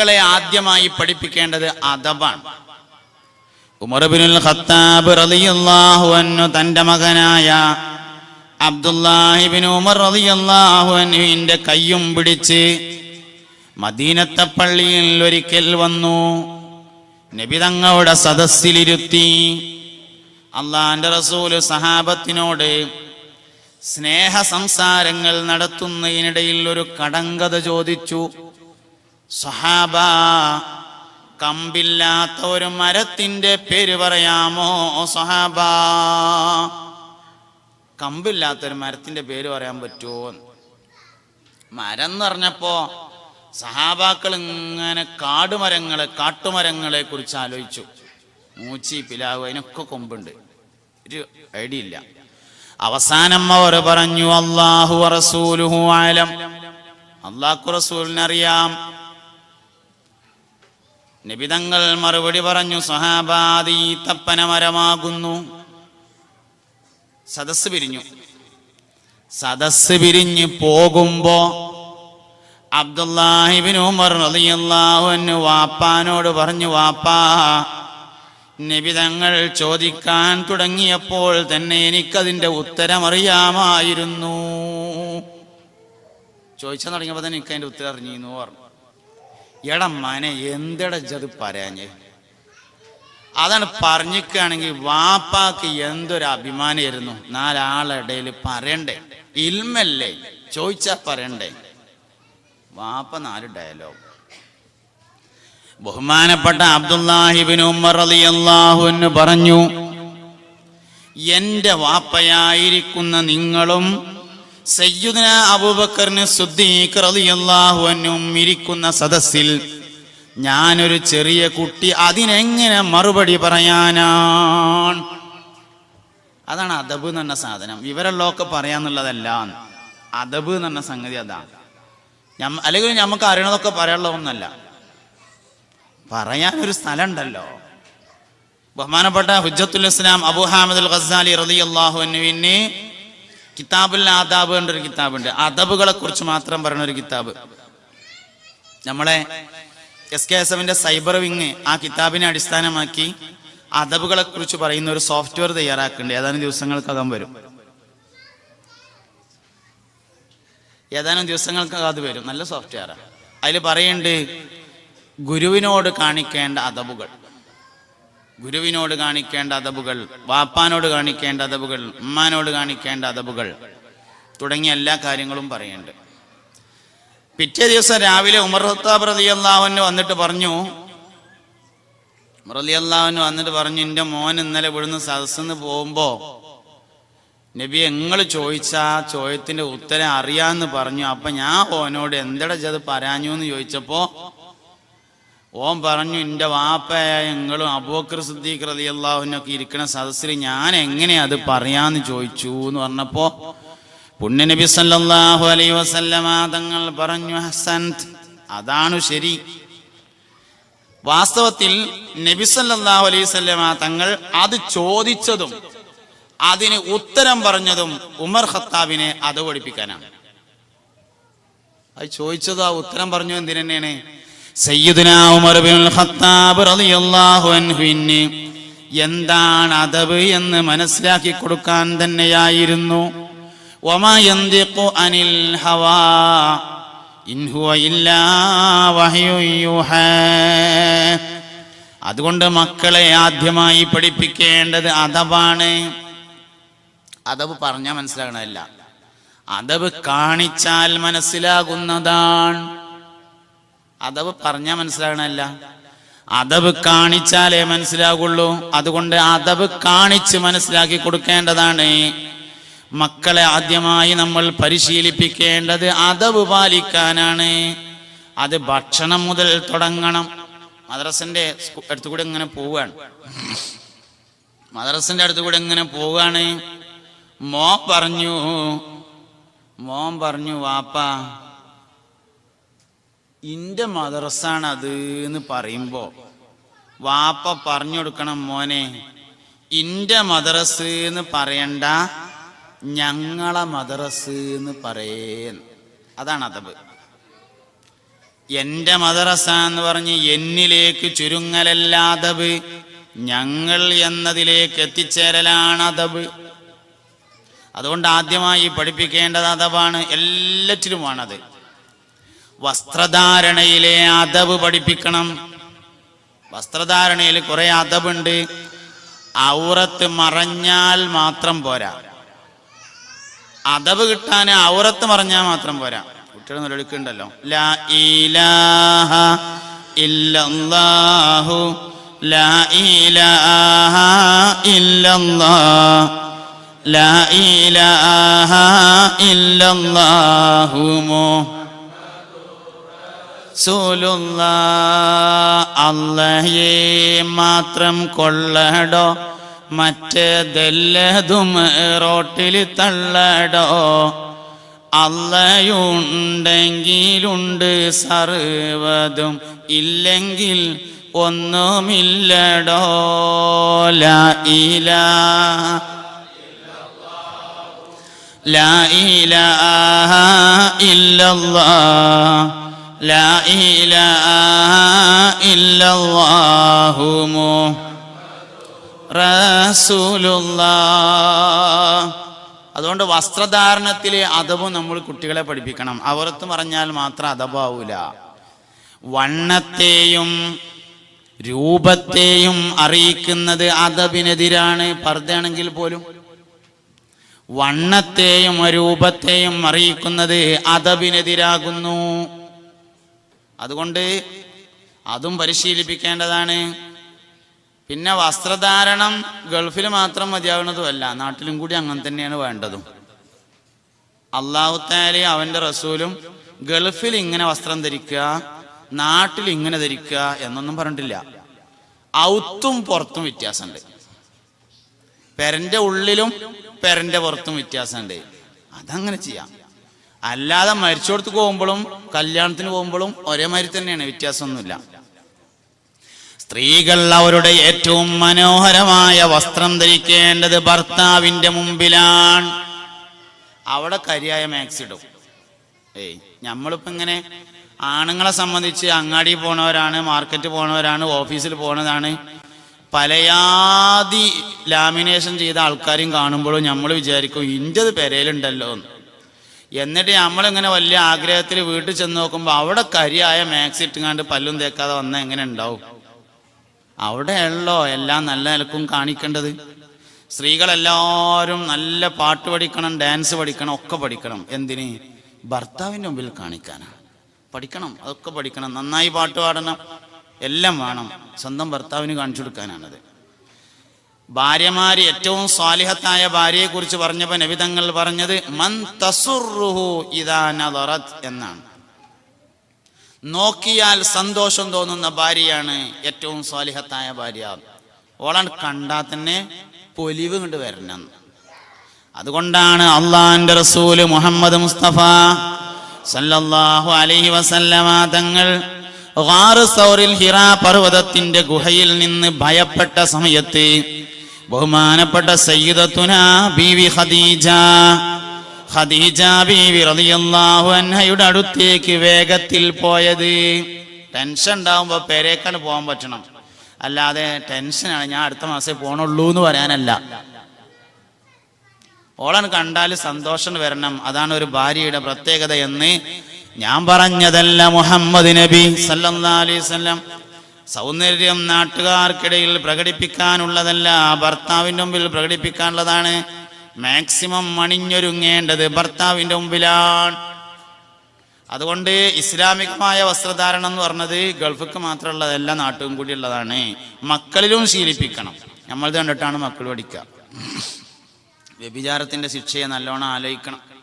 മക്കളെ ആദ്യമായി പഠിപ്പിക്കേണ്ടത് അദബാണ്. ഉമർബിനുൽ ഖത്താബ് റളിയല്ലാഹു അൻഹു തന്റെ മകനായ അബ്ദുല്ലാഹിബിൻ ഉമർ റളിയല്ലാഹു അൻഹുവിന്റെ കയ്യും പിടിച്ച് മദീനത്തെ പള്ളിയിൽ ഒരിക്കൽ വന്നു. നബി തങ്ങളുടെ സദസ്സിലിരുത്തി. അള്ളാന്റെ റസൂൽ സഹാബത്തിനോട് സ്നേഹ സംസാരങ്ങൾ നടത്തുന്നതിനിടയിൽ ഒരു കടങ്കഥ ചോദിച്ചു. സഹാബ കമ്പില്ലാത്ത ഒരു മരത്തിന്റെ പേര് പറയാമോ സഹാബ? കമ്പില്ലാത്ത ഒരു മരത്തിന്റെ പേര് പറയാൻ പറ്റുമോ? മരം എന്ന് പറഞ്ഞപ്പോ സഹാബാക്കൾ ഇങ്ങനെ കാടുമരങ്ങളെ കാട്ടുമരങ്ങളെ കുറിച്ച് ആലോചിച്ചു. മൂച്ചി പിലാവ് അതിനൊക്കെ കൊമ്പുണ്ട്. ഒരു ഐഡിയ ഇല്ല. അവസാനം അവർ പറഞ്ഞു അള്ളാഹു റസൂലുഹു ആലം അള്ളാഹു റസൂലിനറിയാം നിബിതങ്ങൾ മറുപടി പറഞ്ഞു സഹാബാദി തപ്പന മരമാകുന്നു. സദസ് പിരിഞ്ഞു. സദസ് പിരിഞ്ഞ് പോകുമ്പോ അബ്ദുല്ലാഹിബിൻ ഉമർ റളിയല്ലാഹു അൻഹു വാപ്പാനോട് പറഞ്ഞു വാപ്പാ നിബിതങ്ങൾ ചോദിക്കാൻ തുടങ്ങിയപ്പോൾ തന്നെ എനിക്കതിന്റെ ഉത്തരമറിയാമായിരുന്നു. ചോദിച്ചാൽ തുടങ്ങിയപ്പോൾ തന്നെ എനിക്ക് അതിന്റെ ഉത്തരം അറിഞ്ഞിരുന്നു പറഞ്ഞു. എടാ മനെ എന്തെടാ ജത് പറയാഞ്ഞേ? അതാണ് പറഞ്ഞിക്കുകയാണെങ്കിൽ വാപ്പാക്ക് എന്തൊരു അഭിമാനമായിരുന്നു. നാലാളിടയിൽ പറയണ്ടേ? ഇൽമല്ലേ? ചോദിച്ചാ പറയണ്ടേ? വാപ്പ നാല് ഡയലോഗ് ബഹുമാനപ്പെട്ട അബ്ദുല്ലാഹിബിൻ ഉമർ റളിയല്ലാഹു അൻഹു പറഞ്ഞു എന്റെ വാപ്പയായിരിക്കുന്ന നിങ്ങളും സയ്യിദ്ന അബൂബക്കറിന് ഇരിക്കുന്ന സദസ്സിൽ ഞാനൊരു ചെറിയ കുട്ടി അതിനെങ്ങനെ മറുപടി പറയാനാണ്? അതാണ് അദബ് എന്ന് പറഞ്ഞ സാധനം. ഇവരെല്ലാം പറയാന്നുള്ളതല്ല. അദബ് എന്ന് പറഞ്ഞ സംഗതി അതാണ്. അല്ലെങ്കിൽ നമുക്ക് അറിയണതൊക്കെ പറയാനുള്ള ഒന്നല്ല. പറയാൻ ഒരു സ്ഥലം ഉണ്ടല്ലോ ബഹുമാനപ്പെട്ട ഹുജത്തുൽ ഇസ്ലാം അബു ഹാമിദ് അൽ ഖസാലി റളിയല്ലാഹു കിതാബുൽ ആദാബ് ഒരു കിതാബുണ്ട്. അദബുകളെ കുറിച്ച് മാത്രം പറയുന്ന ഒരു കിതാബ്. നമ്മളെ എസ് കെ എസ് എഫിന്റെ സൈബർ വിങ് ആ കിതാബിനെ അടിസ്ഥാനമാക്കി അദബുകളെ കുറിച്ച് പറയുന്ന ഒരു സോഫ്റ്റ്വെയർ തയ്യാറാക്കുന്നുണ്ട്. ഏതാനും ദിവസങ്ങൾക്കകം വരും. ഏതാനും ദിവസങ്ങൾക്കകം അത് വരും. നല്ല സോഫ്റ്റ്വെയറാണ് അതിൽ പറയുന്നുണ്ട് ഗുരുവിനോട് കാണിക്കേണ്ട അദബുകൾ. ഗുരുവിനോട് കാണിക്കേണ്ട അദബുകൾ വാപ്പാനോട് കാണിക്കേണ്ട അദബുകൾ ഉമ്മാനോട് കാണിക്കേണ്ട അദബുകൾ തുടങ്ങിയ എല്ലാ കാര്യങ്ങളും പറയുന്നുണ്ട്. പിറ്റേ ദിവസം രാവിലെ ഉമർ ഹത്താബ് അള്ളാഹുവിന് വന്നിട്ട് പറഞ്ഞു റലി അള്ളാഹുവിന് വന്നിട്ട് പറഞ്ഞു എന്റെ മോൻ ഇന്നലെ ഇവിടുന്ന് സദസ്സിന്ന് പോകുമ്പോ നബി നിങ്ങൾ ചോദിച്ച ചോദ്യത്തിന്റെ ഉത്തരം അറിയാന്ന് പറഞ്ഞു. അപ്പൊ ഞാൻ ഓനോട് എന്തട പറഞ്ഞു എന്ന് ചോദിച്ചപ്പോ ഓൻ പറഞ്ഞു എന്റെ വാപ്പയായ ഞങ്ങളും അബൂക്കർ സിദ്ദീഖ് റതി അള്ളാഹുവിനൊക്കെ ഇരിക്കുന്ന സദസ്സിൽ ഞാൻ എങ്ങനെ അത് പറയാന്ന് ചോദിച്ചു എന്ന് പറഞ്ഞപ്പോ പുണ്യനബി സല്ലാഹു അലൈ വസല്ലമ തങ്ങൾ പറഞ്ഞു ഹസൻ അതാണ് ശരി. വാസ്തവത്തിൽ നബി സല്ലാഹു അലൈഹി വസല്ലമ തങ്ങൾ അത് ചോദിച്ചതും അതിന് ഉത്തരം പറഞ്ഞതും ഉമർ ഖത്താബിനെ അത് പഠിപ്പിക്കാനാണ്. അത് ചോദിച്ചതോ ആ ഉത്തരം പറഞ്ഞു എന്തിനെന്നെയാണ്? എന്താണ് അതവ് എന്ന് മനസ്സിലാക്കി കൊടുക്കാൻ തന്നെയായിരുന്നു. അനിൽ അതുകൊണ്ട് മക്കളെ ആദ്യമായി പഠിപ്പിക്കേണ്ടത് അതവാണ് അതവ് പറഞ്ഞാൽ മനസ്സിലാകണമല്ല അതവ് കാണിച്ചാൽ മനസ്സിലാകുന്നതാണ്. അദബ് പറഞ്ഞാൽ മനസ്സിലാകണമല്ല അദബ് കാണിച്ചാലേ മനസ്സിലാകുള്ളൂ. അതുകൊണ്ട് അദബ് കാണിച്ച് മനസ്സിലാക്കി കൊടുക്കേണ്ടതാണ്. മക്കളെ ആദ്യമായി നമ്മൾ പരിശീലിപ്പിക്കേണ്ടത് അദബ് പാലിക്കാനാണ്. അത് ഭക്ഷണം മുതൽ തുടങ്ങണം. മദ്രസന്റെ അടുത്തുകൂടെ അടുത്ത് കൂടെ ഇങ്ങനെ പോവുകയാണ് മദ്രസന്റെ അടുത്തുകൂടെ ഇങ്ങനെ പോവുകയാണ് മോൻ പറഞ്ഞു മോൻ പറഞ്ഞു വാപ്പാ ഇന്റെ മദ്രസാണ് അത് എന്ന് പറയുമ്പോ വാപ്പ പറഞ്ഞു കൊടുക്കണം മോനെ ഇന്റെ മദ്രസ് എന്ന് പറയണ്ട ഞങ്ങളെ മദ്രസ് എന്ന് പറയേ അതാണ് അതബ്. എന്റെ മദ്രസ എന്ന് പറഞ്ഞ് എന്നിലേക്ക് ചുരുങ്ങലല്ലാതബ് ഞങ്ങൾ എന്നതിലേക്ക് എത്തിച്ചേരലാണ് അതബ്. അതുകൊണ്ട് ആദ്യമായി പഠിപ്പിക്കേണ്ടത് അതവാണ് എല്ലാറ്റിലുമാണത്. വസ്ത്രധാരണയിലെ അതവ് പഠിപ്പിക്കണം. വസ്ത്രധാരണയിൽ കുറെ അതവുണ്ട് ഔറത്ത് മറഞ്ഞാൽ മാത്രം പോരാ. അതവ് കിട്ടാൻ ഔറത്ത് മറഞ്ഞാൽ മാത്രം പോരാ. കുട്ടികൾ നിലവിളിക്കുന്നുണ്ടല്ലോ ലാ ഇലാഹ ഇല്ലല്ലാഹു. ലാ ഇലാഹ ഇല്ലല്ലാ ലാ ഇലാഹ ഇല്ലല്ലാഹു റസൂലുള്ള അള്ളയെ മാത്രം കൊള്ളടോ മറ്റേതെല്ലതും റോട്ടിൽ തള്ളടോ. അല്ലയുണ്ടെങ്കിലുണ്ട് സർവതും ഇല്ലെങ്കിൽ ഒന്നുമില്ലടോ. ലൈല ലൈല ഇല്ലല്ലാ. لا إله إلا الله رسول الله അതുകൊണ്ട് വസ്ത്രധാരണത്തിലെ അതവും നമ്മൾ കുട്ടികളെ പഠിപ്പിക്കണം അവരത്ത് പറഞ്ഞാൽ മാത്രം അതവാവൂല വണ്ണത്തെയും രൂപത്തെയും അറിയിക്കുന്നത് അതബിനെതിരാണ് പർദ്ദയാണെങ്കിൽ പോലും വണ്ണത്തെയും രൂപത്തെയും അറിയിക്കുന്നത് അതബിനെതിരാകുന്നു അതുകൊണ്ട് അതും പരിശീലിപ്പിക്കേണ്ടതാണ്. പിന്നെ വസ്ത്രധാരണം ഗൾഫിൽ മാത്രം മതിയാവുന്നതുമല്ല നാട്ടിലും കൂടി അങ്ങനെ തന്നെയാണ് വേണ്ടതും. അള്ളാഹുത്താലി അവന്റെ റസൂലും ഗൾഫിൽ ഇങ്ങനെ വസ്ത്രം ധരിക്കുക നാട്ടിൽ ഇങ്ങനെ ധരിക്കുക എന്നൊന്നും പറഞ്ഞിട്ടില്ല. ഔത്തും പുറത്തും വ്യത്യാസമുണ്ട്. പെരന്റെ ഉള്ളിലും പെരന്റെ പുറത്തും വ്യത്യാസമുണ്ട്. അതങ്ങനെ ചെയ്യാം. അല്ലാതെ മരിച്ചോടത്ത് പോകുമ്പോഴും കല്യാണത്തിന് പോകുമ്പോഴും ഒരേമാതിരി തന്നെയാണ് വ്യത്യാസമൊന്നുമില്ല. സ്ത്രീകൾ അവരുടെ ഏറ്റവും മനോഹരമായ വസ്ത്രം ധരിക്കേണ്ടത് ഭർത്താവിന്റെ മുമ്പിലാണ്. അവിടെ കരിയായ മാക്സ് ഇടും. ഏയ് നമ്മളിപ്പോ ഇങ്ങനെ ആണുങ്ങളെ സംബന്ധിച്ച് അങ്ങാടി പോണവരാണ് മാർക്കറ്റ് പോണവരാണ് ഓഫീസിൽ പോണതാണ് പലയാതി ലാമിനേഷൻ ചെയ്ത ആൾക്കാരും കാണുമ്പോഴും നമ്മൾ വിചാരിക്കും ഇന്റത് പെരയിലുണ്ടല്ലോ എന്ന് എന്നിട്ട് നമ്മളിങ്ങനെ വലിയ ആഗ്രഹത്തിൽ വീട്ടിൽ ചെന്ന് നോക്കുമ്പോൾ അവിടെ കരിയായ മാക്സ് ഇട്ടുങ്ങാണ്ട് പല്ലും തേക്കാതെ വന്നാൽ എങ്ങനെ ഉണ്ടാവും? അവിടെയുള്ളോ എല്ലാം നല്ല നിലക്കും കാണിക്കേണ്ടത്. സ്ത്രീകളെല്ലാവരും നല്ല പാട്ട് പഠിക്കണം ഡാൻസ് പഠിക്കണം ഒക്കെ പഠിക്കണം. എന്തിന്? ഭർത്താവിന്റെ മുമ്പിൽ കാണിക്കാനാണ് പഠിക്കണം അതൊക്കെ പഠിക്കണം. നന്നായി പാട്ട് പാടണം. എല്ലാം വേണം. സ്വന്തം ഭർത്താവിന് കാണിച്ചു കൊടുക്കാനാണത്. ഭാര്യമാര് ഏറ്റവും സ്വാലിഹത്തായ ഭാര്യയെ കുറിച്ച് പറഞ്ഞപ്പോ നബിതങ്ങൾ പറഞ്ഞത് മൻ തസുറുഹു ഇദാ നദറത് എന്നാണ്. നോക്കിയാൽ സന്തോഷം തോന്നുന്ന ഭാര്യയാണ് ഏറ്റവും സ്വാലിഹത്തായ ഭാര്യ. ഓളാണ് കണ്ടാൽ തന്നെ പൊലിവ് കൊണ്ട് വരണം. അതുകൊണ്ടാണ് അള്ളാന്റെ റസൂൽ മുഹമ്മദ് മുസ്തഫ സല്ലല്ലാഹു അലൈഹി വസല്ലമ തങ്ങൾ ഹിറ പർവതത്തിന്റെ ഗുഹയിൽ നിന്ന് ഭയപ്പെട്ട സമയത്ത് ബഹുമാനപ്പെട്ട സയ്യിദത്തുന ബീവി ഖദീജ. ഖദീജ ബീവി റളിയല്ലാഹു അൻഹയുടെ അടുത്തേക്ക് വേഗത്തിൽ പോയത്. ടെൻഷൻ ഉണ്ടാവുമ്പോ പേരേക്കാണ് പോകാൻ പറ്റണം. അല്ലാതെ ടെൻഷനാണ്. ഞാൻ അടുത്ത മാസേ പോണുള്ളൂ എന്ന് പറയാനല്ല. ഓളൻ കണ്ടാൽ സന്തോഷം വരണം. അതാണ് ഒരു ഭാര്യയുടെ പ്രത്യേകത എന്ന് ഞാൻ പറഞ്ഞതല്ല മുഹമ്മദ് നബി സല്ലല്ലാഹു അലൈഹി വസല്ലം. സൗന്ദര്യം നാട്ടുകാർക്കിടയിൽ പ്രകടിപ്പിക്കാനുള്ളതല്ല ഭർത്താവിന്റെ മുമ്പിൽ പ്രകടിപ്പിക്കാനുള്ളതാണ്. മാക്സിമം മണിഞ്ഞൊരുങ്ങേണ്ടത് ഭർത്താവിന്റെ മുമ്പിലാണ്. അതുകൊണ്ട് ഇസ്ലാമികമായ വസ്ത്രധാരണം എന്ന് പറഞ്ഞത് ഗൾഫിക്ക് മാത്രമുള്ളതല്ല നാട്ടും കൂടി ഉള്ളതാണ്. മക്കളിലും ശീലിപ്പിക്കണം. നമ്മൾ കണ്ടിട്ടാണ് മക്കൾ പഠിക്കുക. വ്യഭിചാരത്തിന്റെ ശിക്ഷയെ നല്ലോണം ആലോചിക്കണം.